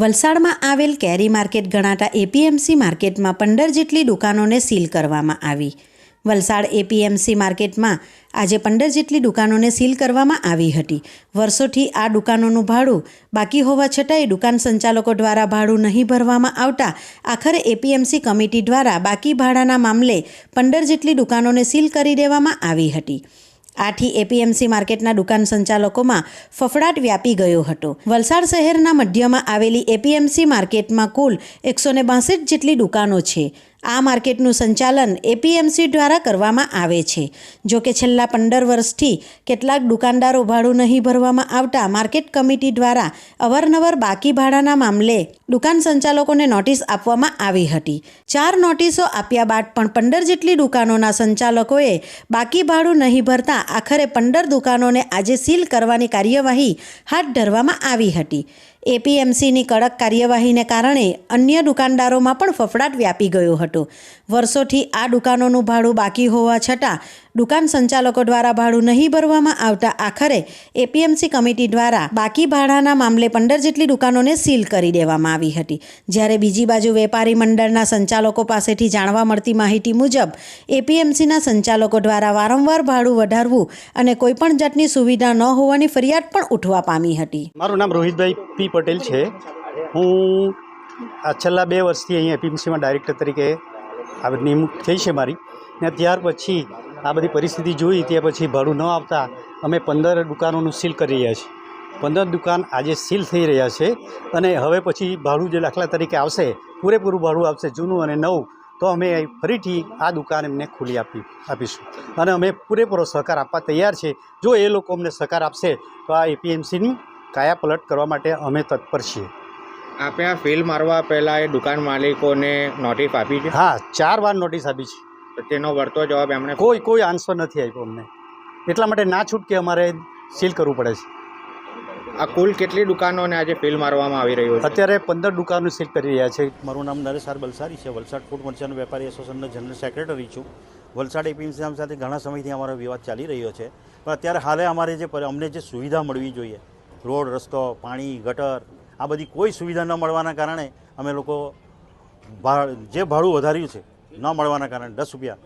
વલસાડમાં આવેલ કેરી માર્કેટ ગણાતા એપીએમસી માર્કેટમાં પંદર જેટલી દુકાનોને સીલ કરવામાં આવી. વલસાડ એપીએમસી માર્કેટમાં આજે પંદર જેટલી દુકાનોને સીલ કરવામાં આવી હતી. વર્ષોથી આ દુકાનોનું ભાડું બાકી હોવા છતાંય દુકાન સંચાલકો દ્વારા ભાડું નહીં ભરવામાં આવતા આખરે એપીએમસી કમિટી દ્વારા બાકી ભાડાના મામલે પંદર જેટલી દુકાનોને સીલ કરી દેવામાં આવી હતી. આથી એપીએમસી માર્કેટના દુકાન સંચાલકોમાં ફફડાટ વ્યાપી ગયો હતો. વલસાડ શહેરના મધ્યમાં આવેલી એપીએમસી માર્કેટમાં કુલ એકસો ને બાસઠ જેટલી દુકાનો છે. આ માર્કેટનું સંચાલન એપીએમસી દ્વારા કરવામાં આવે છે. જો કે છેલ્લા પંદર વર્ષથી કેટલાક દુકાનદારો ભાડું નહીં ભરવામાં આવતા માર્કેટ કમિટી દ્વારા અવારનવાર બાકી ભાડાના મામલે દુકાન સંચાલકોને નોટિસ આપવામાં આવી હતી. ચાર નોટિસો આપ્યા બાદ પણ પંદર જેટલી દુકાનોના સંચાલકોએ બાકી ભાડું નહીં ભરતા આખરે પંદર દુકાનોને આજે સીલ કરવાની કાર્યવાહી હાથ ધરવામાં આવી હતી. એપીએમસીની કડક કાર્યવાહીને કારણે અન્ય દુકાનદારોમાં પણ ફફડાટ વ્યાપી ગયો હતો. વર્ષોથી આ દુકાનોનું ભાડું બાકી હોવા છતાં દુકાન સંચાલકો દ્વારા ભાડું નહીં ભરવામાં આવતા આખરે એપીએમસી કમિટી દ્વારા બાકી ભાડાના મામલે પંદર જેટલી દુકાનોને સીલ કરી દેવામાં આવી હતી. જ્યારે બીજી બાજુ વેપારી મંડળના સંચાલકો પાસેથી જાણવા મળતી માહિતી મુજબ, એપીએમસીના સંચાલકો દ્વારા વારંવાર ભાડું વધારવું અને કોઈપણ જાતની સુવિધા ન હોવાની ફરિયાદ પણ ઉઠવા પામી હતી. મારું નામ રોહિતભાઈ પી પટેલ છે. હું છેલ્લા બે વર્ષથી અહીં એપીએમસીમાં ડાયરેક્ટર તરીકે નિમણૂક થઈ છે મારી. ને ત્યાર પછી આ બધી પરિસ્થિતિ જોઈ તે પછી ભાડું ન આવતા અમે પંદર દુકાનોનું સીલ કરી રહ્યા છીએ. પંદર દુકાન આજે સીલ થઈ રહ્યા છે અને હવે પછી ભાડું જે દાખલા તરીકે આવશે પૂરેપૂરું ભાડું આવશે જૂનું અને નવું તો અમે ફરીથી આ દુકાન એમને ખુલ્લી આપી આપીશું. અને અમે પૂરેપૂરો સહકાર આપવા તૈયાર છે. જો એ લોકો અમને સહકાર આપશે તો આ એપીએમસીની કાયાપલટ કરવા માટે અમે તત્પર છીએ. આપે આ ફેલ મારવા પહેલાં એ દુકાન માલિકોને નોટિસ આપી છે? હા ચાર વાર નોટિસ આપી છે. તો તેનો વળતો જવાબ એમણે કોઈ કોઈ આન્સર નથી આપ્યો અમને. એટલા માટે ના છૂટકે અમારે સીલ કરવું પડે છે. આ કુલ કેટલી દુકાનોને આજે ફેલ મારવામાં આવી રહ્યો છે? અત્યારે પંદર દુકાનો સીલ કરી રહ્યા છે. મારું નામ નરેશ આર બલસારી છે. વલસાડ ફૂડ મર્ચન્ટ વેપારી એસોસિએશનનો જનરલ સેક્રેટરી છું. વલસાડ એપીએમસી સાથે ઘણા સમયથી અમારો વિવાદ ચાલી રહ્યો છે. પણ અત્યારે હાલે અમારે જે અમને જે સુવિધા મળવી જોઈએ રોડ રસ્તો પાણી ગટર આ બધી કોઈ સુવિધા ન મળવાના કારણે અમે લોકો ભાડ જે ભાડું વધાર્યું છે ન મળવાના કારણે દસ રૂપિયા.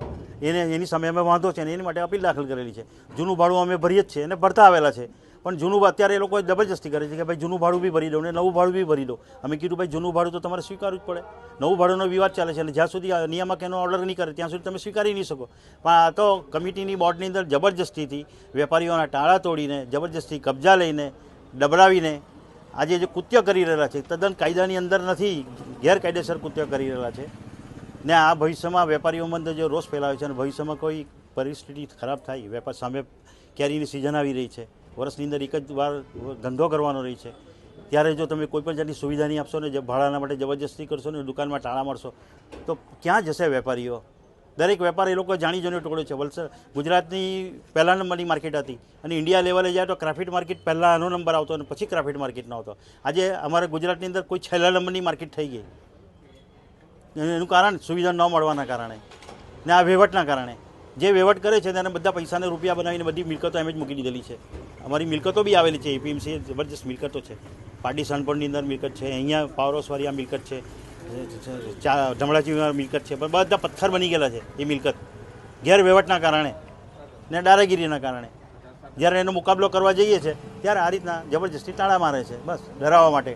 એને એની સામે અમે વાંધો છે અને એની માટે અપીલ દાખલ કરેલી છે. જૂનું ભાડું અમે ભરીએ જ છીએ અને ભરતા આવેલા છે. પણ જૂનું અત્યારે એ લોકો જબરજસ્તી કરે છે કે ભાઈ જૂનું ભાડું બી ભરી દો ને નવું ભાડું બી ભરી દો. અમે કીધું, ભાઈ, જૂનું ભાડું તો તમારે સ્વીકારવું જ પડે. નવું ભાડુંનો વિવાદ ચાલે છે અને જ્યાં સુધી નિયામક એનો ઓર્ડર નહીં કરે, ત્યાં સુધી તમે સ્વીકારી નહીં શકો. પણ આ તો કમિટીની બોર્ડની અંદર જબરજસ્તીથી વેપારીઓના ટાળા તોડીને, જબરજસ્તી કબજા લઈને ડબડાવીને આજે જે કૃત્ય કરી રહેલા છે, તદ્દન કાયદાની અંદર નથી, ગેરકાયદેસર કૃત્ય કરી રહેલા છે. ને આ ભવિષ્યમાં વેપારીઓમાં અંદર જે રોષ ફેલાવે છે અને ભવિષ્યમાં કોઈ પરિસ્થિતિ ખરાબ થાય, વેપાર સામે કેરીની સિઝન આવી રહી છે, વર્ષની અંદર એક જ વાર ધંધો કરવાનો રહી છે, ત્યારે જો તમે કોઈ પણ જાતની સુવિધા નહીં આપશો ને જે ભાડાના માટે જબરજસ્તી કરશો ને દુકાનમાં ટાળા મારશો, તો ક્યાં જશે વેપારીઓ? દરેક વેપાર એ લોકો જાણી જોઈને ટુકડો છે. વલસાડ ગુજરાતની પહેલા નંબરની માર્કેટ હતી અને ઇન્ડિયા લેવલે જાય તો ક્રાફિટ માર્કેટ પહેલાં આનો નંબર આવતો અને પછી ક્રાફિટ માર્કેટનો આવતો. આજે અમારા ગુજરાતની અંદર કોઈ છેલ્લા નંબરની માર્કેટ થઈ ગઈ. એનું કારણ સુવિધા ન મળવાના કારણે ને આ વહીવટના કારણે. જે વહીવટ કરે છે તેને બધા પૈસાને રૂપિયા બનાવીને બધી મિલકતો એમ જ મૂકી દીધેલી છે. અમારી મિલકતો બી આવેલી છે એપીએમસી જબરજસ્ત મિલકતો છે. પાટી સનપણની અંદર મિલકત છે, અહીંયા પાવરોસવારી આ મિલકત છે, ચા ધમણાજી મિલકત છે, પણ બધા પથ્થર બની ગયેલા છે એ મિલકત. ગેરવહીવટના કારણે ને દારાગીરીના કારણે. જ્યારે એનો મુકાબલો કરવા જઈએ છે, ત્યારે આ રીતના જબરજસ્તી તાળા મારે છે, બસ, ડરાવવા માટે.